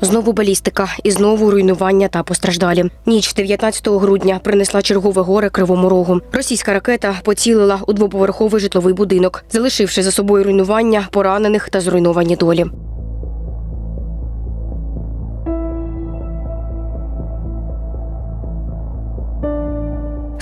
Знову балістика і знову руйнування та постраждалі. Ніч 19 грудня принесла чергове горе кривому рогу. Російська ракета поцілила у двоповерховий житловий будинок, залишивши за собою руйнування, поранених та зруйновані долі.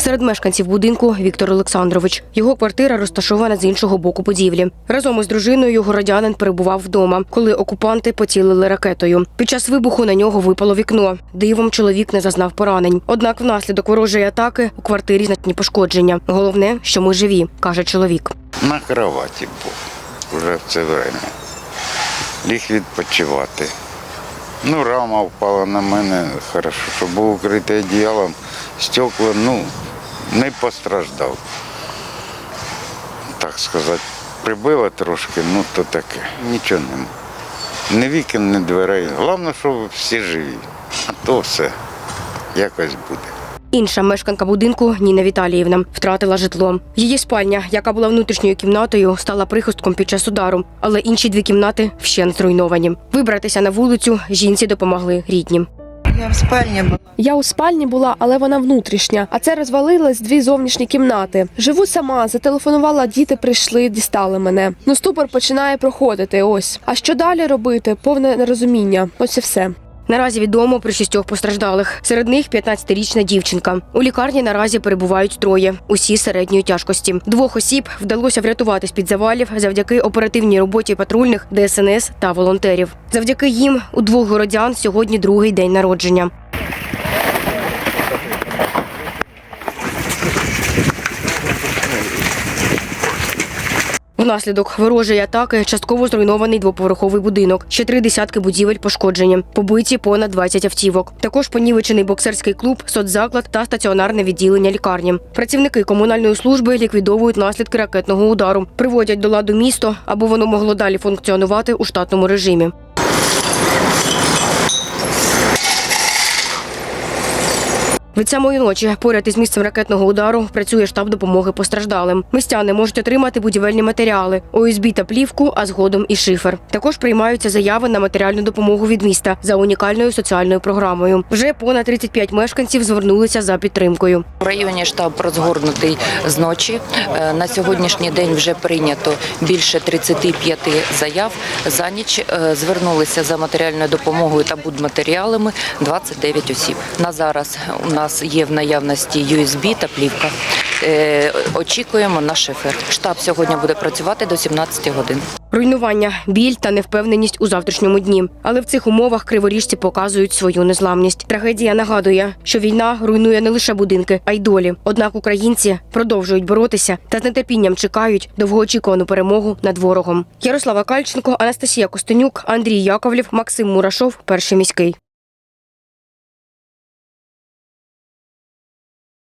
Серед мешканців будинку Віктор Олександрович. Його квартира розташована з іншого боку будівлі. Разом із дружиною городянин перебував вдома, коли окупанти поцілили ракетою. Під час вибуху на нього випало вікно. Дивом чоловік не зазнав поранень. Однак внаслідок ворожої атаки у квартирі значні пошкодження. Головне, що ми живі, каже чоловік. На кроваті був вже в це время. Ліг відпочивати. Ну, рама впала на мене, хорошо, що був укритий одіялом, стекла, ну, не постраждав. Так сказати, прибило трошки, ну то таке. Нічого нема. Ні вікон, ні дверей. Головне, щоб всі живі. А то все якось буде. Інша мешканка будинку Ніна Віталіївна втратила житло. Її спальня, яка була внутрішньою кімнатою, стала прихистком під час удару, але інші дві кімнати вщент зруйновані. Вибратися на вулицю жінці допомогли рідні. Я в спальні була. Я у спальні була, але вона внутрішня. А це розвалилась дві зовнішні кімнати. Живу сама, зателефонувала, діти прийшли, дістали мене. Ну, ступор починає проходити. Ось. А що далі робити? Повне нерозуміння. Ось і все. Наразі відомо про шістьох постраждалих. Серед них 15-річна дівчинка. У лікарні наразі перебувають троє, усі середньої тяжкості. Двох осіб вдалося врятувати з під завалів завдяки оперативній роботі патрульних ДСНС та волонтерів. Завдяки їм у двох городян сьогодні другий день народження. Внаслідок ворожої атаки частково зруйнований двоповерховий будинок. Ще три десятки будівель пошкоджені. Побиті понад 20 автівок. Також понівечений боксерський клуб, соцзаклад та стаціонарне відділення лікарні. Працівники комунальної служби ліквідовують наслідки ракетного удару, приводять до ладу місто, аби воно могло далі функціонувати у штатному режимі. Від самої ночі поряд із місцем ракетного удару працює штаб допомоги постраждалим. Містяни можуть отримати будівельні матеріали, ОСБ та плівку, а згодом і шифер. Також приймаються заяви на матеріальну допомогу від міста за унікальною соціальною програмою. Вже понад 35 мешканців звернулися за підтримкою. В районі штаб розгорнутий з ночі. Е, На сьогоднішній день вже прийнято більше 35 заяв. За ніч е, звернулися за матеріальною допомогою та будматеріалами 29 осіб. На зараз у нас є в наявності USB та плівка. Е, Очікуємо на шифер. Штаб сьогодні буде працювати до 17 годин. Руйнування, біль та невпевненість у завтрашньому дні. Але в цих умовах криворіжці показують свою незламність. Трагедія нагадує, що війна руйнує не лише будинки, а й долі. Однак українці продовжують боротися та з нетерпінням чекають довгоочікувану перемогу над ворогом. Ярослава Кальченко, Анастасія Костенюк, Андрій Яковлів, Максим Мурашов, перший міський.